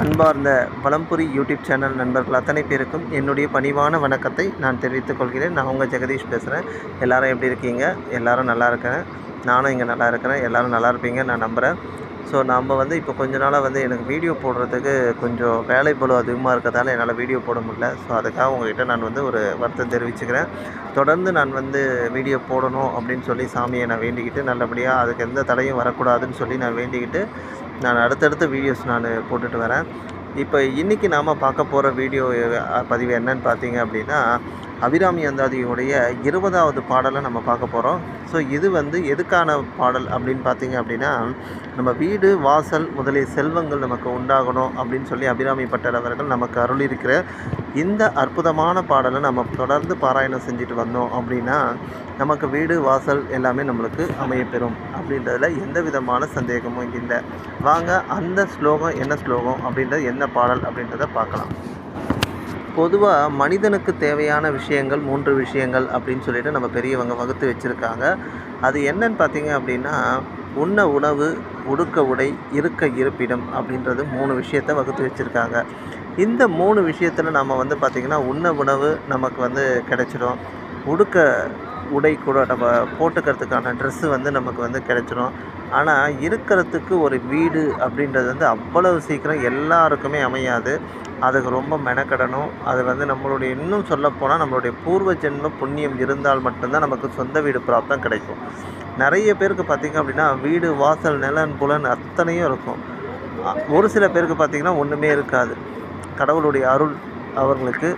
அன்பார்ந்த பலம்புரி YouTube channel நண்பர்கள் அத்தனை பேருக்கும் என்னுடைய பணிவான வணக்கத்தை நான் தெரிவித்துக் கொள்கிறேன். நான் உங்கள் ஜெகதீஷ் பேசுகிறேன் எல்லாரும் எப்படி இருக்கீங்க? எல்லாரும் நல்லா இருக்கிறேன். நானும் இங்கே நல்லா இருக்கிறேன். எல்லாரும் நல்லா இருப்பீங்க நான் நம்புகிறேன் ஸோ நம்ம வந்து இப்போ கொஞ்ச நாளாக வந்து எனக்கு வீடியோ போடுறதுக்கு கொஞ்சம் வேலை பலு அதிகமாக இருக்கிறதால என்னால் வீடியோ போட முடியல. ஸோ அதுக்காக உங்ககிட்ட நான் வந்து ஒரு வருத்தம் தெரிவிச்சுக்கிறேன். தொடர்ந்து நான் வந்து வீடியோ போடணும் அப்படின்னு சொல்லி சாமியை நான் வேண்டிக்கிட்டு நல்லபடியாக அதுக்கு எந்த தடையும் வரக்கூடாதுன்னு சொல்லி நான் வேண்டிக்கிட்டு நான் அடுத்தடுத்த வீடியோஸ் நான் போட்டுட்டு வரேன். இப்போ இன்றைக்கி நாம் பார்க்க போகிற வீடியோ பதிவு என்னன்னு பார்த்தீங்க அப்படின்னா அபிராமி அந்தாதியுடைய இருபதாவது பாடலை நம்ம பார்க்க போகிறோம் ஸோ இது வந்து எதுக்கான பாடல் அப்படின்னு பார்த்தீங்க அப்படின்னா நம்ம வீடு வாசல் முதலிய செல்வங்கள் நமக்கு உண்டாகணும் அப்படின்னு சொல்லி அபிராமி பட்டர் அவர்கள் நமக்கு அருளியிருக்கிற இந்த அற்புதமான பாடலை நம்ம தொடர்ந்து பாராயணம் செஞ்சுட்டு வந்தோம் அப்படின்னா நமக்கு வீடு வாசல் எல்லாமே நம்மளுக்கு அமையப்பெறும் அப்படின்றதுல எந்த விதமான சந்தேகமும் இல்லை. வாங்க அந்த ஸ்லோகம் என்ன ஸ்லோகம் அப்படின்றது என்ன பாடல் அப்படின்றத பார்க்கலாம். பொதுவாக மனிதனுக்கு தேவையான விஷயங்கள் மூன்று விஷயங்கள் அப்படின்னு சொல்லிட்டு நம்ம பெரியவங்க வகுத்து வச்சுருக்காங்க. அது என்னன்னு பார்த்தீங்க அப்படின்னா உண்ண உணவு உடுக்க உடை இருக்க இருப்பிடம் அப்படின்றது மூணு விஷயத்தை வகுத்து வச்சுருக்காங்க. இந்த மூணு விஷயத்தில் நம்ம வந்து பார்த்திங்கன்னா உண்ண உணவு நமக்கு வந்து கிடைச்சிடும் உடுக்க உடை கூட நம்ம போட்டுக்கிறதுக்கான ட்ரெஸ்ஸு வந்து நமக்கு வந்து கிடைச்சிடும் ஆனால் இருக்கிறதுக்கு ஒரு வீடு அப்படின்றது வந்து அவ்வளவு சீக்கிரம் எல்லாருக்குமே அமையாது. அதுக்கு ரொம்ப மெனக்கடணும். அது வந்து நம்மளுடைய இன்னும் சொல்லப்போனால் நம்மளுடைய பூர்வ ஜென்ம புண்ணியம் இருந்தால் மட்டும்தான் நமக்கு சொந்த வீடு பிராப்தம் கிடைக்கும். நிறைய பேருக்கு பார்த்திங்க அப்படின்னா வீடு வாசல் நிலன் புலன் அத்தனையும் இருக்கும். ஒரு சில பேருக்கு பார்த்திங்கன்னா ஒன்றுமே இருக்காது. கடவுளுடைய அருள் அவர்களுக்கு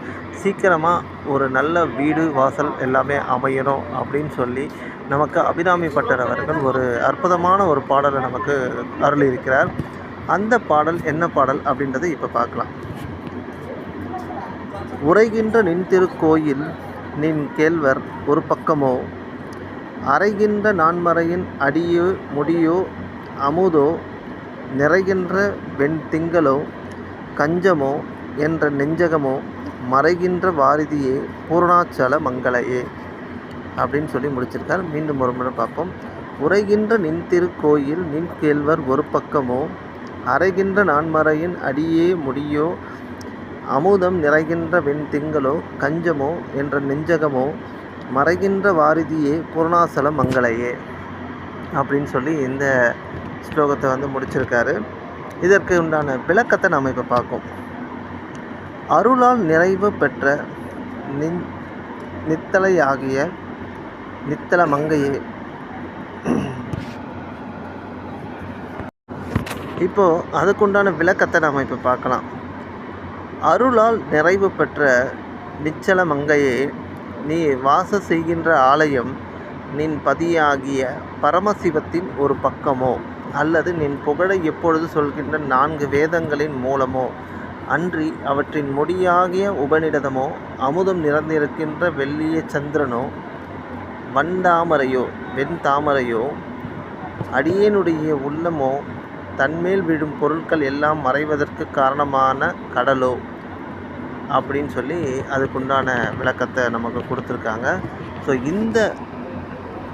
சீக்கிரமாக ஒரு நல்ல வீடு வாசல் எல்லாமே அமையணும் அப்படின்னு சொல்லி நமக்கு அபிராமி பட்டர் அவர்கள் ஒரு அற்புதமான ஒரு பாடலை நமக்கு அருளியிருக்கிறார். அந்த பாடல் என்ன பாடல் அப்படின்றத இப்போ பார்க்கலாம். உரைகின்ற நின் திருக்கோயில் நின் கேள்வர் ஒரு பக்கமோ? அறைகின்ற நான்மறையின் அடியோ முடியோ அமுதோ? நிறைகின்ற வெண் திங்களோ? கஞ்சமோ? என்ற நெஞ்சகமோ மறைகின்ற வாரிதியே பூர்ணாச்சல மங்களையே அப்படின்னு சொல்லி முடிச்சிருக்கார். மீண்டும் ஒரு முறை பார்ப்போம். உரைகின்ற நின் திருக்கோயில் நின் கேழ்வர் ஒரு பக்கமோ அரைகின்ற நான்மறையின் அடியே முடியோ அமுதம் நிறைகின்ற வெண்திங்களோ கஞ்சமோ என்ற நெஞ்சகமோ மறைகின்ற வாரிதியே பூர்ணாசல மங்களையே அப்படின்னு சொல்லி இந்த ஸ்லோகத்தை வந்து முடிச்சிருக்காரு. இதற்கு உண்டான விளக்கத்தை நாம் இப்போ பார்ப்போம். அருளால் நிறைவு பெற்ற நின் நித்தலையாகிய நித்தல மங்கையே. இப்போது அதுக்குண்டான விளக்கத்தை நாம் இப்போ பார்க்கலாம். அருளால் நிறைவு பெற்ற நிச்சல மங்கையே நீ வாச செய்கின்ற ஆலயம் நின் பதியாகிய பரமசிவத்தின் ஒரு பக்கமோ அல்லது நின் புகழை எப்பொழுது சொல்கின்ற நான்கு வேதங்களின் மூலமோ அன்றி அவற்றின் முடியாகிய உபநிடதமோ அமுதம் நிறந்திருக்கின்ற வெள்ளிய சந்திரனோ வண்டாமரையோ வெண்தாமரையோ அடியேனுடைய உள்ளமோ தன்மேல் விழும் பொருட்கள் எல்லாம் மறைவதற்கு காரணமான கடலோ அப்படின்னு சொல்லி அதுக்குண்டான விளக்கத்தை நமக்கு கொடுத்துருக்காங்க. ஸோ இந்த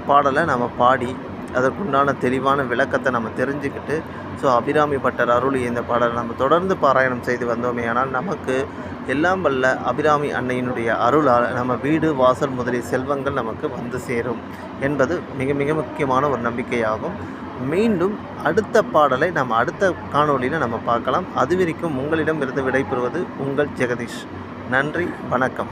பாடலை நம்ம பாடி அதற்குண்டான தெளிவான விளக்கத்தை நம்ம தெரிஞ்சுக்கிட்டு ஸோ அபிராமி பட்டர் அருளி இந்த பாடலை நம்ம தொடர்ந்து பாராயணம் செய்து வந்தோமே ஆனால் நமக்கு எல்லாம் வல்ல அபிராமி அன்னையினுடைய அருளால் நம்ம வீடு வாசல் முதலிய செல்வங்கள் நமக்கு வந்து சேரும் என்பது மிக மிக முக்கியமான ஒரு நம்பிக்கையாகும். மீண்டும் அடுத்த பாடலை நம்ம அடுத்த காணொளியில் நம்ம பார்க்கலாம். அது வரைக்கும் உங்களிடம் இருந்து விடைபெறுவது உங்கள் ஜெகதீஷ். நன்றி வணக்கம்.